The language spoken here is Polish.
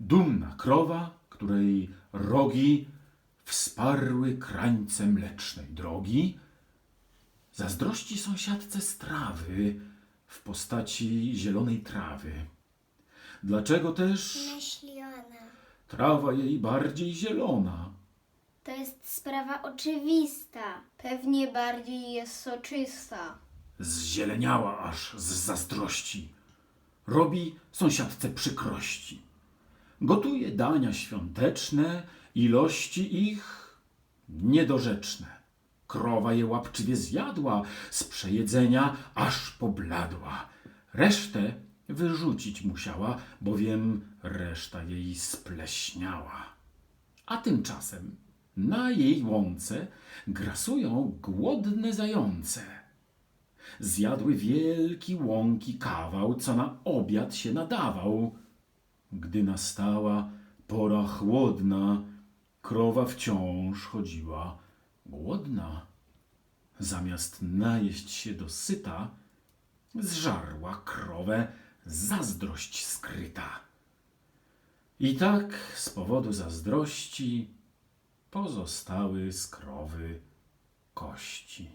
Dumna krowa, której rogi wsparły krańce mlecznej drogi, zazdrości sąsiadce strawy w postaci zielonej trawy. Dlaczego też Myśli ona. trawa jej bardziej zielona? To jest sprawa oczywista. Pewnie bardziej jest soczysta. Zzieleniała aż z zazdrości. Robi sąsiadce przykrości. Gotuje dania świąteczne, ilości ich niedorzeczne. Krowa je łapczywie zjadła, z przejedzenia aż pobladła. Resztę wyrzucić musiała, bowiem reszta jej spleśniała. A tymczasem na jej łące grasują głodne zające. Zjadły wielki łąki kawał, co na obiad się nadawał. Gdy nastała pora chłodna, krowa wciąż chodziła głodna. Zamiast najeść się dosyta, zżarła krowę zazdrość skryta. I tak z powodu zazdrości pozostały z krowy kości.